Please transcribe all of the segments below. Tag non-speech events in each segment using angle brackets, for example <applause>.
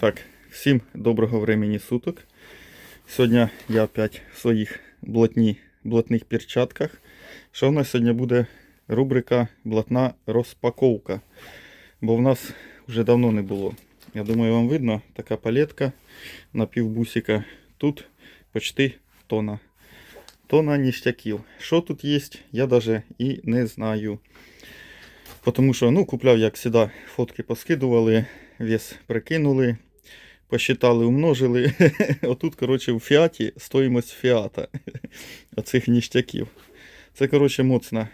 Так, всім доброго времени суток. Сьогодні я опять в своїх блатні, блатних перчатках. Що в нас сьогодні буде рубрика Блатна розпаковка. Бо в нас вже давно не було. Я думаю, вам видно така палетка на півбусика. Тут почти тона. Тона ніштяків. Що тут є, я навіть і не знаю. Тому що, ну, купляв, як завжди, фотки поскидували, вес прикинули, посчитали, умножили. <laughs> Отут, коротше, у фіаті стоїмость фіата <laughs> оцих ніштяків. Це, коротше, моцна,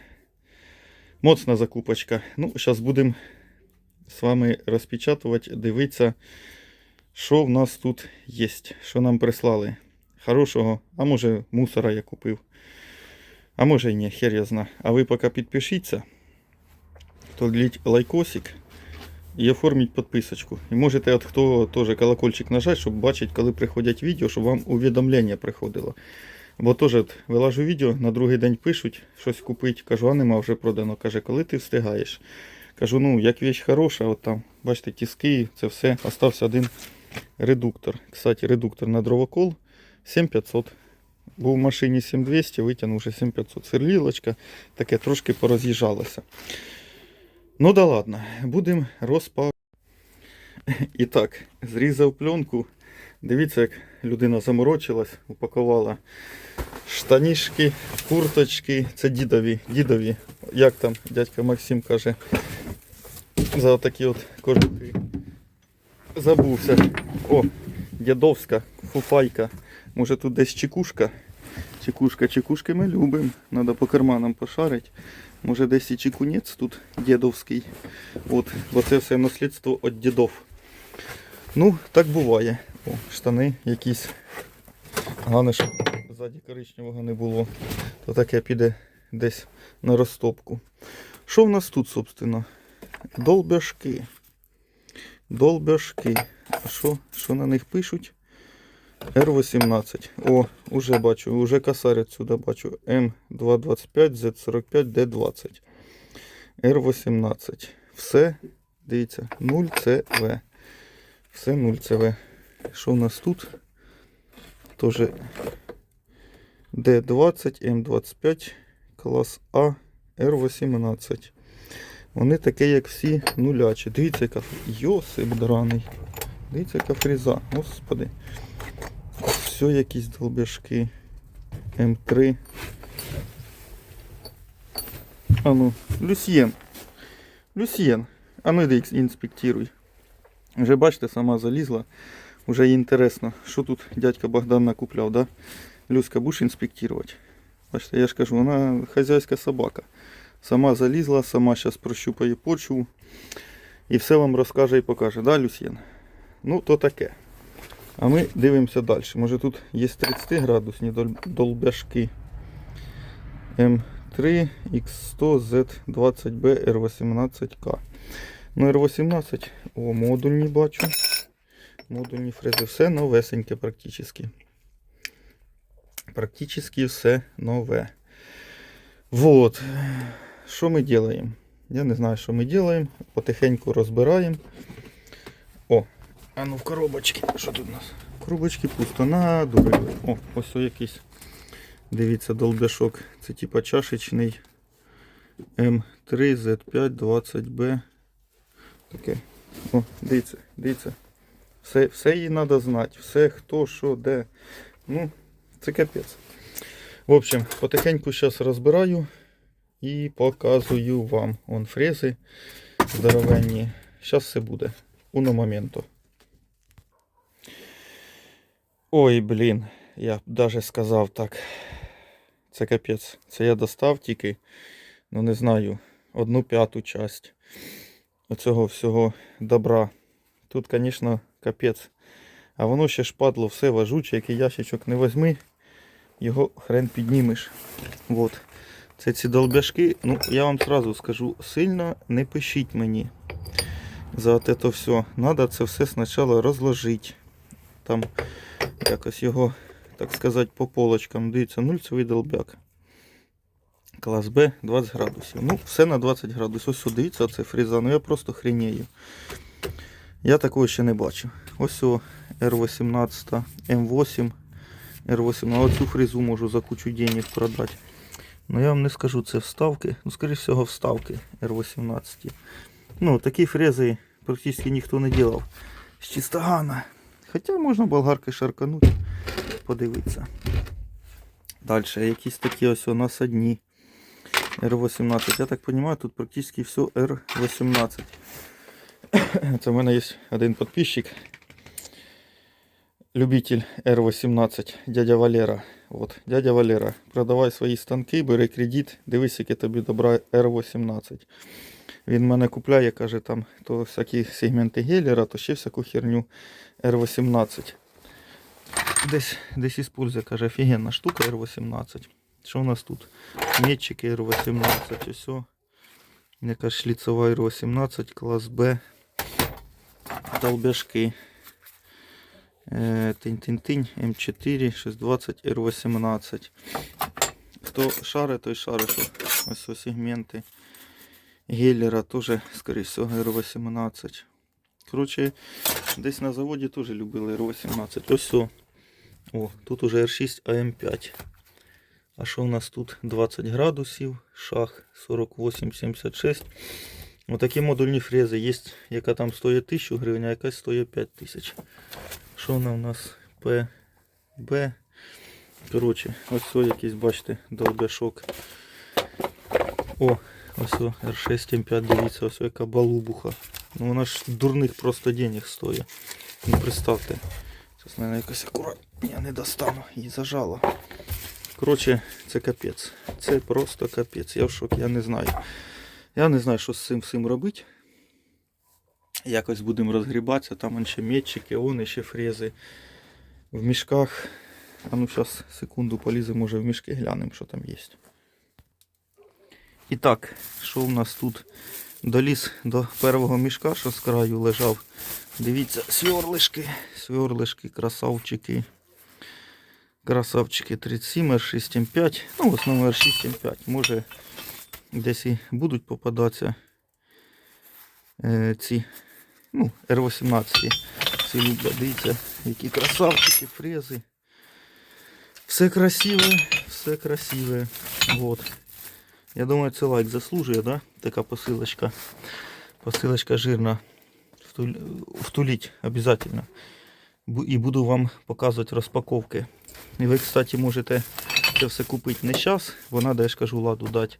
моцна закупочка. Ну, зараз будемо з вами розпечатувати, дивитися, що в нас тут є, що нам прислали. Хорошого, а може мусора я купив. А може і ні, хер я зна. А ви поки підпишіться, то лайкосик і оформіть підписочку. І можете, от хто теж колокольчик нажати, щоб бачити, коли приходять відео, щоб вам увідомлення приходило. Бо теж вилажу відео, на другий день пишуть, щось купить. Кажу, а нема вже продано. Каже, коли ти встигаєш? Кажу, ну, як вещь хороша, от там, бачите, тиски, це все. Остався один редуктор. Кстати, редуктор на дровокол 7500. Був в машині 7200, витягнув вже 7500. Сверлілочка, таке трошки пороз'їжджалося. Ну да ладно, будемо розпав. І <laughs> так, зрізав пленку. Дивіться, як людина заморочилась, упакувала штанішки, курточки. Це дідові. Дідові. Як там дядько Максим каже, за отакі от кожухи. Забувся. О, дідовська фуфайка. Може тут десь чекушка. Чекушка, чекушки ми любимо. Надо по карманам пошарити. Може десь і чекунець тут дідовський. От, бо це все наслідство від дідов. Ну, так буває. О, штани якісь. Головне, щоб ззаді коричневого не було. То таке піде десь на розтопку. Що в нас тут, собственно? Долбяшки. Долбяшки. А що на них пишуть? R18. О, уже бачу, уже косарь отсюда бачу. М225, Z45, D20. R18. Все, дивіться, 0CV. Все 0CV. Що у нас тут? Тоже D20, M25, клас А, R18. Вони такі, як всі нулячі. Дивіться, яка Йосип драний. Дивіться, яка фріза. Господи. Все якісь долбяшки. М3. А ну, Люсьєн. Люсьєн. А ну йди інспектируй. Вже бачите, сама залізла. Уже інтересно, що тут дядька Богдан накупляв, да? Люська, будеш інспектувати? Бачите, я ж кажу, вона хазяйська собака. Сама залізла, сама зараз прощупає почву. І все вам розкаже і покаже, да, Люсьєн? Ну, то таке. А ми дивимося далі. Може тут є 30 градусні долбяшки. М3 X100 Z20B R18K. Ну, R18, о, модульні бачу. Модульні фрези. Все новесеньке практично. Практично все нове. Вот. Що ми робимо? Я не знаю, що ми робимо. Потихеньку розбираємо. А ну в коробочки. Що тут у нас? Коробочки пусто. Надурили. О, ось о якийсь. Дивіться, долбяшок. Це типа чашечний М3 Z5 20B. Таке. О, дивіться, дивіться. Все, все їй треба знати. Все, хто, що, де. Ну, це капець. В общем, потихеньку зараз розбираю і показую вам. Вон фрези здоровенні. Зараз все буде. Уно моменту. Ой, блін, я б даже сказав так. Це капець. Це я достав тільки, ну не знаю, одну п'яту часть оцього всього добра. Тут, звісно, капець. А воно ще ж падло все важуче, який ящичок не возьми, його хрен піднімеш. Вот. Це ці долбяшки, ну я вам сразу скажу, сильно не пишіть мені за це все. Надо це все спочатку розложити. Там якось його, так сказати, по полочкам. Дивіться, нульцевий долбяк. Клас Б 20 градусів. Ну, все на 20 градусів. Ось дивіться, це фріза. Ну я просто хренею. Я такого ще не бачив. Ось о R18 М8. R8. Оцю фрезу можу за кучу денег продати. Ну я вам не скажу, це вставки. Ну, скоріш всього, вставки R18. Ну, такі фрези практично ніхто не делав з чистогана. Хоча можна болгаркою шарканути, подивитися. Далі, якісь такі ось у нас одні. R18. Я так розумію, тут практично все R18. Це в мене є один підписчик. Любитель R18, дядя Валера. От, дядя Валера, продавай свої станки, бери кредит, дивись, яке тобі добра R18. Він мене купляє, каже, там то всякі сегменти гелера, то ще всяку херню R18. Десь, десь іспользує, каже, офігенна штука R18. Що у нас тут? Метчики R18, ось. Якась шліцова R18, клас Б. Долбяшки. Е, Тинь-тинь-тинь, М4, 620, R18. Хто шарить, той шарить. що ось сегменти. Геллера теж, скоріше всього, R18. Коротше, десь на заводі теж любили R18. Ось о. О, тут уже R6 АМ5. А що у нас тут? 20 градусів, шах 48,76. Отакі модульні фрези є, яка там стоїть 1000 гривень, а якась стоїть 5000. Що вона у нас? П, Б. Коротше, ось о якийсь, бачите, долбяшок. О, ось R6 М5, дивіться, ось яка балубуха. Ну вона ж дурних просто денег стоїть. Ну представте. Зараз мене якось акуратно. Я не достану, її зажало. Коротше, це капець. Це просто капець. Я в шокі, я не знаю. Я не знаю, що з цим всім робити. Якось будемо розгрібатися. Там ще метчики, он ще фрези в мішках. А ну зараз секунду поліземо, може в мішки глянемо, що там є. І так, що у нас тут? Доліз до першого мішка, що з краю лежав. Дивіться, сверлишки, сверлишки, красавчики. Красавчики 37, R6 M5. Ну, в основному R6 M5. Може десь і будуть попадатися е, ці ну, R18. Ці люблять. Дивіться, які красавчики, фрези. Все красиве, все красиве. Вот. Я думаю, це лайк заслужує, да? Така посилочка. Посилочка жирна. Втуліть. Бу- І буду вам показувати розпаковки. І ви, кстати, можете це все купити не зараз, бо треба, я ж кажу, ладу дати.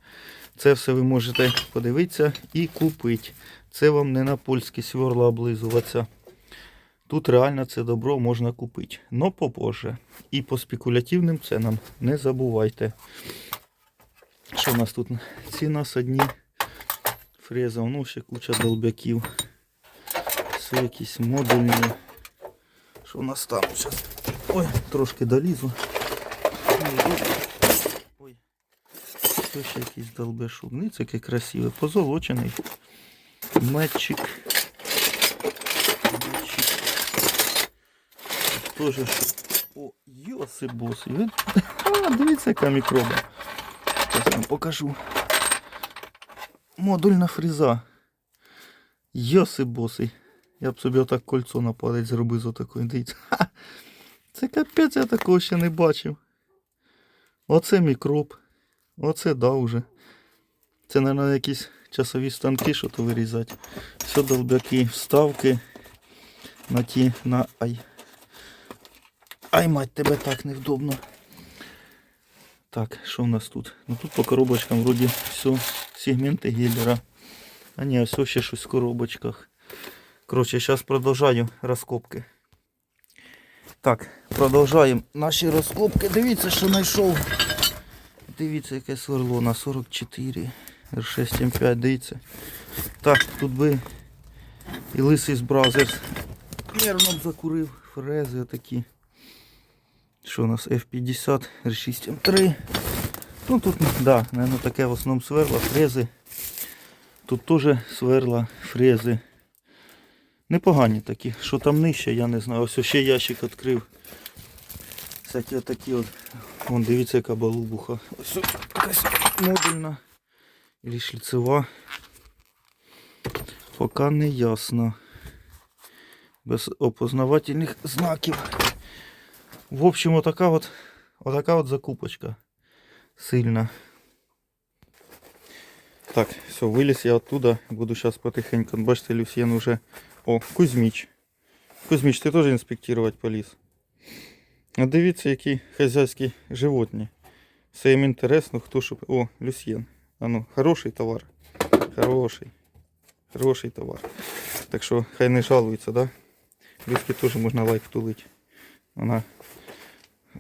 Це все ви можете подивитися і купити. Це вам не на польські сверла облизуватися. Тут реально це добро можна купити. Но попозже. І по спекулятивним ценам не забувайте. Що у нас тут? Ці нас одні фреза, ну ще куча долбяків. Все якісь модульні. Що у нас там? Зараз. Ой, трошки долізу. Ой. Це ще якийсь долбешок. Ну, це який красивий. Позолочений. Метчик. Тоже що. О, йоси боси. <laughs> А, дивіться, яка мікроба. Зараз вам покажу. Модульна фреза. Йоси босий. Я б собі отак кольцо на палець зробив з отакої. Дивіться. Ха! Це капець, я такого ще не бачив. Оце мікроб. Оце да вже. Це, мабуть, якісь часові станки, що то вирізати. Все долбяки, вставки на ті, на ай. Ай, мать, тебе так невдобно. Так, що в нас тут? Ну тут по коробочкам вроді все, сегменти гелера. А ні, все ще щось в коробочках. Коротше, зараз продовжаю розкопки. Так, продовжуємо наші розкопки. Дивіться, що знайшов. Дивіться, яке сверло на 44. R6 M5, дивіться. Так, тут би і лисий з бразерс. Б закурив. Фрези такі. Що у нас F50, R6 M3. Ну тут, да, наверное, таке в основному сверла, фрези. Тут теж сверла, фрези. Непогані такі. Що там нижче, я не знаю. Ось ще ящик відкрив. Всякі отакі от. Вон дивіться, яка балубуха. Ось якась модульна. Или шліцева. Поки не ясно. Без опознавательних знаків. В общем, отака от, отака от закупочка. Сильна. Так, все, виліз я оттуда. Буду зараз потихеньку. Бачите, Люсьєн уже. О, Кузьміч. Кузьміч, ти теж інспектувати поліз. А дивіться, які хазяйські животні. Все їм інтересно, хто що. О, Люсьєн. А ну, хороший товар. Хороший. Хороший товар. Так що хай не жалується, да? Люськи теж можна лайк втулити. Вона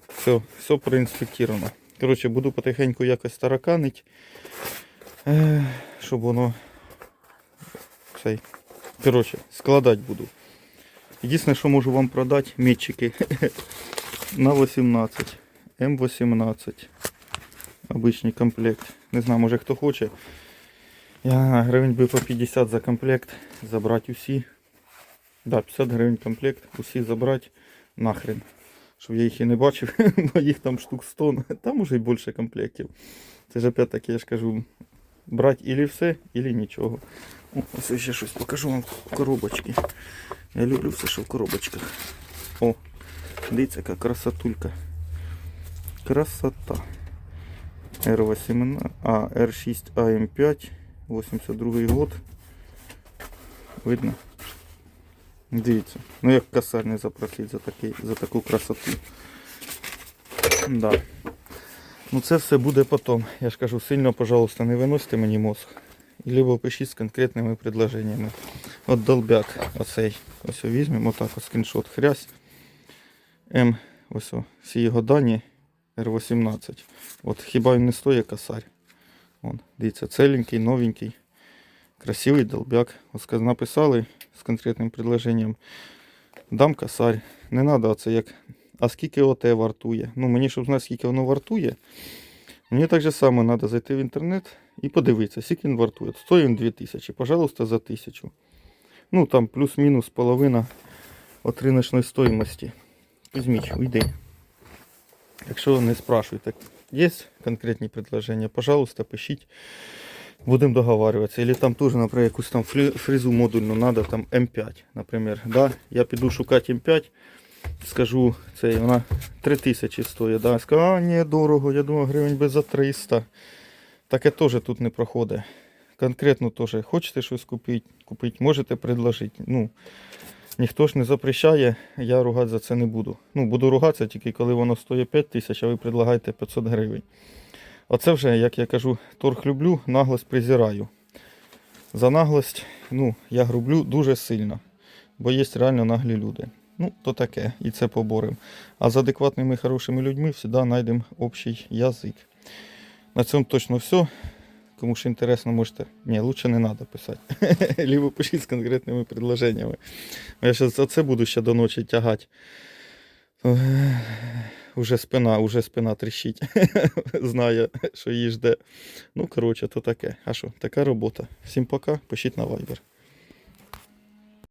Все, все проінспектировано. Коротше, буду потихеньку якось тараканить, е, щоб воно цей. Коротше, складати буду. Єдине, що можу вам продати, метчики <laughs> на 18. М18. Обичний комплект. Не знаю, може хто хоче. Я гривень би по 50 за комплект. Забрати усі. Да, 50 гривень комплект, усі забрати нахрен. Щоб я їх і не бачив, <laughs> бо їх там штук 100, там уже й більше комплектів. Це ж опять-таки, я ж кажу, брати ілі все, ілі нічого. О, ось ще щось покажу вам в коробочці. Я люблю все, що в коробочках. О, дивіться, яка красотулька. Красота. R18, а, R6 AM5, 82 год. Видно? Дивіться. Ну як косарь не запросить за, такий, за таку красоту. Да. Ну це все буде потом. Я ж кажу, сильно, пожалуйста, не виносьте мені мозг. Либо пишіть з конкретними предложеннями. От долбяк оцей. Ось візьмемо отак ось скріншот. Хрясь. М. Ось о, всі його дані. R18. От хіба він не стоїть косарь. Вон, дивіться, целенький, новенький. Красивий долбяк. Ска- написали з конкретним предложенням. Дам косарь. Не треба оце як. А скільки ОТ вартує? Ну мені, щоб знати, скільки воно вартує. Мені так же само треба зайти в інтернет і подивитися, скільки він вартує. Стоїть він 2000, пожалуйста, за 1000. Ну там плюс-мінус половина от риночної стоїмості. Візьміть, уйди. Якщо не спрашуєте, є конкретні предложення, пожалуйста, пишіть. Будемо договарюватися. Или там теж, наприклад, якусь там фрезу модульну надо, там М5, наприклад. Да? Я піду шукати М5, скажу, це вона 3000 стоїть. Да? Скажу, а ні, дорого, я думаю, гривень би за 300. Таке теж тут не проходить. Конкретно теж хочете щось купити, купити, можете предложити. Ну, ніхто ж не запрещає, я ругати за це не буду. Ну, буду ругатися тільки коли воно стоїть 5 тисяч, а ви предлагаєте 500 гривень. Оце вже, як я кажу, торг люблю, наглость презираю. За наглость, ну, я грублю дуже сильно. Бо є реально наглі люди. Ну, то таке, і це поборем. А з адекватними хорошими людьми завжди знайдемо общий язик. На цьому точно все. Кому ж інтересно, можете. Ні, лучше не треба писати. <laughs> Либо пишіть з конкретними предложеннями. Я зараз за це буду ще до ночі тягати. Уже спина, уже спина тріщить. <laughs> Знає, що її жде. Ну, коротше, то таке. А що, така робота. Всім пока, пишіть на Viber.